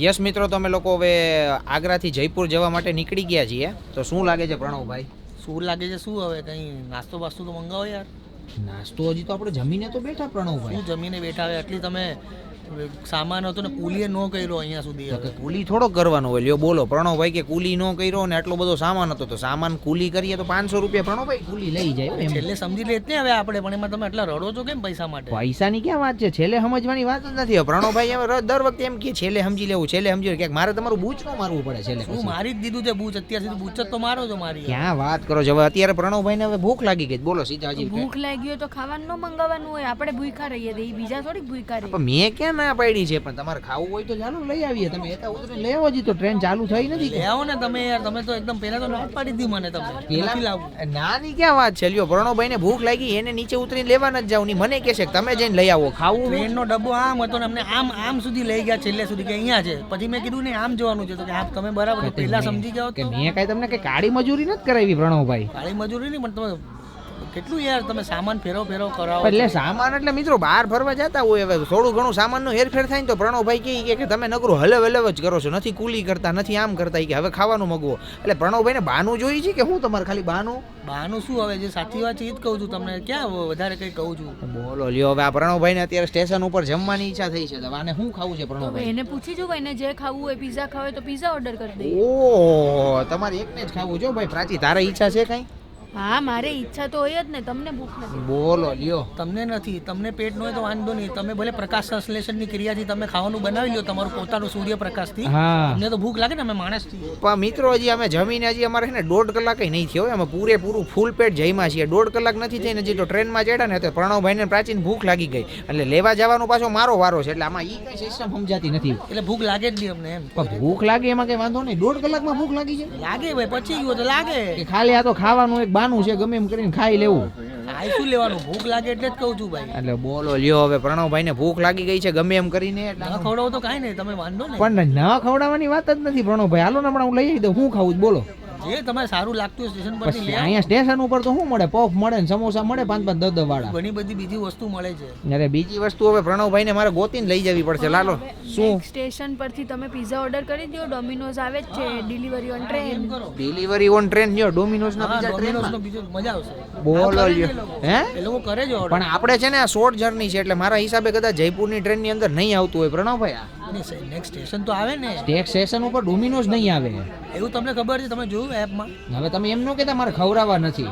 Yes મિત્રો તમે લોકો હવે આગ્રાથી જયપુર જવા માટે નીકળી ગયા છીએ. તો શું લાગે છે પ્રણવભાઈ? શું લાગે છે? શું હવે? કંઈ નાસ્તો બાસ્તો તો મંગાવો યાર. નાસ્તો હજી તો આપણે જમીને તો બેઠા પ્રણવભાઈ. શું જમીને બેઠા હવે? એટલી તમે સામાન હતો ને કુલીએ નો કર્યો અહીંયા સુધી હવે. કુલી થોડો કરવાનો હોય. લ્યો બોલો. પ્રણવભાઈ કે કુલી નો કર્યો ને આટલો બધો સામાન હતો તો સામાન કુલી કરીએ તો પાંચસો રૂપિયા પ્રણવભાઈ કુલી લઈ જાય એટલે છેલ્લે સમજી લે જ ને હવે આપણે પણ એમાં તમે એટલા રડો છો કેમ પૈસા માટે? પૈસાની ક્યાં વાત છે? છેલ્લે સમજવાની વાત જ નથી. પ્રણવભાઈ હવે દર વખતે એમ કે છેલ્લે સમજી લેવું છેલ્લે સમજી ક્યાંક મારે તમારું બૂચ નો મારવું પડે છેલ્લે હું મારી જ દીધું છે બૂચ? અત્યાર સુધી બૂચ જ તો મારો છો મારી ક્યાં વાત કરો છો? હવે અત્યારે પ્રણવભાઈને હવે ભૂખ લાગી ગઈ. બોલો સીધા ભૂખ લાગી હોય તો ખાવાનું ન મંગાવવાનું હોય. આપણે ભૂખા રહીએ બીજા થોડીક ભૂખા રહીએ. પણ મેં ક્યાં ના પાડી છે પણ તમારે ખાવું હોય તો ચાલો લઈ આવીએ. તમે એતા ઉતરીને લઈ આવો તો ટ્રેન ચાલુ થઈ નથી. આવો ને તમે યાર તમે તો એકદમ પહેલા તો ના પાડી દીધી મને તમે. પેલા પેલા નાની ક્યાં વાત છે? લ્યો પ્રણવભાઈ ને ભૂખ લાગી એને નીચે ઉતરીને લેવા ન જાવની મને કે છે તમે જઈને લઈ આવો ખાવું ટ્રેન નો ડબ્બો આમ હતો ને અમને આમ આમ સુધી લઈ ગયા છેલ્લે સુધી કે અહીંયા છે. પછી મેં કીધું ને આમ જવાનું છે. તો કે આપ તમે બરાબર પહેલા સમજી ગયો કે મેં કઈ તમને કે કાળી મજૂરી નથી કરાવી પ્રણવભાઈ? કાળી મજૂરી નહીં પણ તમે કેટલું યાર તમે સામાન ફેરો ફેરો કરાવો. એટલે સામાન એટલે મિત્રો બહાર ફરવા જતા હોય હવે થોડું ઘણું સામાનનો હેરફેર થાય ને તો પ્રણવભાઈ કહે કે- કે તમે નકરું હલવ હલવ જ કરો છો નથી કુલી કરતા નથી આમ કરતા કે હવે ખાવાનું મગવો. એટલે પ્રણવભાઈને બાનું જોઈ છે કે હું તમારે ખાલી બાનું બહાનું શું હવે? જે સાચી વાત છે એ જ કહું છું તમને. ક્યાં વધારે કંઈ કહું છું? બોલો લ્યો હવે આ પ્રણવભાઈને અત્યારે સ્ટેશન ઉપર જમવાની ઈચ્છા થઈ છે તો આને શું ખાવું છે પ્રણવભાઈ? એને પૂછી જો એને જે ખાવું હોય પીઝા ખાવે તો પીઝા ઓર્ડર કરી દે ઓ તમારે એકને જ ખાવું જો ભાઈ પ્રાચી તારે ઈચ્છા છે કઈ? હા મારે ઈચ્છા તો હોય જ ને તમને ભૂખ નથી. બોલો લ્યો. તમને નથી તમને પેટ ન હોય તો વાંધો નહીં. તમે ભલે પ્રકાશ સંશ્લેષણની ક્રિયાથી તમે ખાવાનું બનાવી લો તમારું પોતાનું સૂર્યપ્રકાશથી હા. અમને તો ભૂખ લાગે ને અમે માણસ છીએ પણ મિત્રો હજી અમે જમીને હજી અમારે છે ને દોઢ કલાક નહીં થયો અમે પૂરેપૂરું ફૂલ પેટ જઈમાં છીએ. દોઢ કલાક નથી થઈને હજી તો ટ્રેનમાં ચડ્યા ને તો પ્રણવભાઈને પ્રાચીન ભૂખ લાગી ગઈ. એટલે લેવા જવાનો પાછો મારો વારો છે. એટલે આમાં ઈ કઈ સિસ્ટમ સમજાતી નથી. એટલે ભૂખ લાગે જ નહીં અમને એમ. પણ ભૂખ લાગે એમાં કઈ વાંધો નહીં. દોઢ કલાકમાં ભૂખ લાગી જાય લાગે ભાઈ પછી ગયો તો લાગે. કે ખાલી આ તો ખાવાનું એક બાનું છે ગમે એમ કરીને ખાઈ લેવું. આ શું લેવાનું? ભૂખ લાગે એટલે જ કહું છું ભાઈ. એટલે બોલો લ્યો હવે પ્રણવભાઈને ભૂખ લાગી ગઈ છે ગમે એમ કરીને. ન ખવડાવો તો કાંઈ નહીં તમે વાંધો ને પણ ન ખવડાવવાની વાત જ નથી પ્રણવભાઈ. હાલો ને હમણાં હું લઈ દઉં હું ખાવું બોલો. જે તમારે સારું લાગતું હોય સ્ટેશન આવો. અહીંયા સ્ટેશન ઉપર તો શું મળે? પફ મળે ને સમોસા મળે પાંચ પાંચ દસ દસ વાળા. ઘણી બધી બીજી વસ્તુ મળે છે. અરે બીજી વસ્તુ હવે પ્રણવભાઈને મારે ગોતીને લઈ જવી પડશે. લાલો શું? સ્ટેશન પરથી તમે પીઝા ઓર્ડર કરી દો ડોમિનોઝ આવે જ છે delivery on train delivery on train જો ડોમિનોઝ ના નો ટ્રેન મજા આવશે. બોલો કરે છે લ્યો. હે? એ લોકો કરે છે પણ આપણે છે ને આ શોર્ટ જર્ની છે એટલે મારા હિસાબે કદાચ જયપુરની ટ્રેનની અંદર નહીં આવતું હોય. પ્રણવભાઈ આ next સ્ટેશન તો આવે ને? નેક્સ્ટ સ્ટેશન ઉપર ડોમિનોઝ નહીં આવે. એવું તમને ખબર છે? તમે જોયું એપમાં હવે તમે એમ ન કહેતા મારે ખવડાવવા નથી.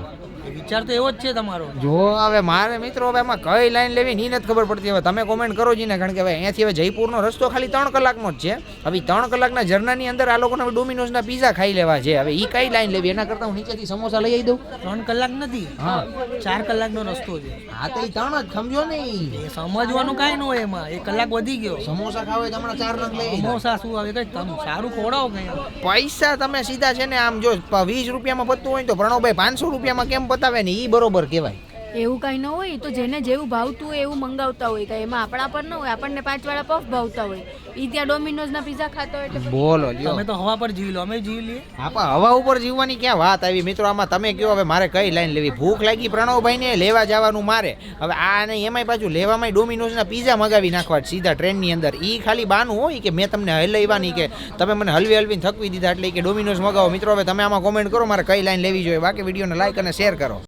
વિચાર તો એવો જ છે તમારો. જો હવે મારે મિત્રો હવે એમાં કઈ લાઈન લેવી ની નથી ખબર પડતી. હવે તમે કોમેન્ટ કરો જી ને કારણ કે હવે અહીંયાથી હવે જયપુરનો રસ્તો ખાલી ત્રણ કલાકનો જ છે. હવે ત્રણ કલાકના જર્નાની અંદર આ લોકોને ડોમિનોઝના પીઝા ખાઈ લેવા છે. હવે એ કઈ લાઈન લેવી? એના કરતાં હું નીચેથી સમોસા લઈ આવી દઉં. ત્રણ કલાક નથી. હા. ચાર કલાકનો રસ્તો છે. હા તો ઈ ત્રણ જ સમજો ને સમજવાનું કાંઈ ન હોય એમાં. એક કલાક વધી ગયો. સમોસા ખાવે તો હમણાં ચાર નંગ લઈ સમોસા શું આવે કઈ? તમે સારું ખોડાવો કઈ. પૈસા તમે સીધા છે ને આમ જો વીસ રૂપિયામાં પતતું હોય તો પ્રણવભાઈ પાંચસો રૂપિયામાં કેમ પતાવે? ને એ બરોબર કહેવાય. એવું કાંઈ ન હોય તો જેને જેવું ભાવતું હોય એવું મંગાવતા હોય. કાંઈ એમાં આપણા પર ન હોય આપણને પાંચ વાળા પફ ભાવતા હોય. ઈ ત્યાં ડોમિનોઝના પીઝા ખાતા હોય એટલે બોલો લ્યો. તમે તો હવા પર જીવી લો અમે જીવી લઈએ. આપા હવા ઉપર જીવવાની ક્યાં વાત આવી? મિત્રો આમાં તમે કયો હવે મારે કઈ લાઈન લેવી? ભૂખ લાગી પ્રણવભાઈને લેવા જવાનું મારે. હવે આ ને એમાંય પાછું લેવામાં ડોમિનોઝના પીઝા મગાવી નાખવા સીધા ટ્રેનની અંદર. ઈ ખાલી બાનું હોય કે મેં તમને હલવાની કે તમે મને હલવી હલવીને થકવી દીધા એટલે કે ડોમિનોઝ મગાવો. મિત્રો હવે તમે આમાં કોમેન્ટ કરો મારે કઈ લાઈન લેવી જોઈએ. બાકી વિડીયોને લાઈક અને શેર કરો.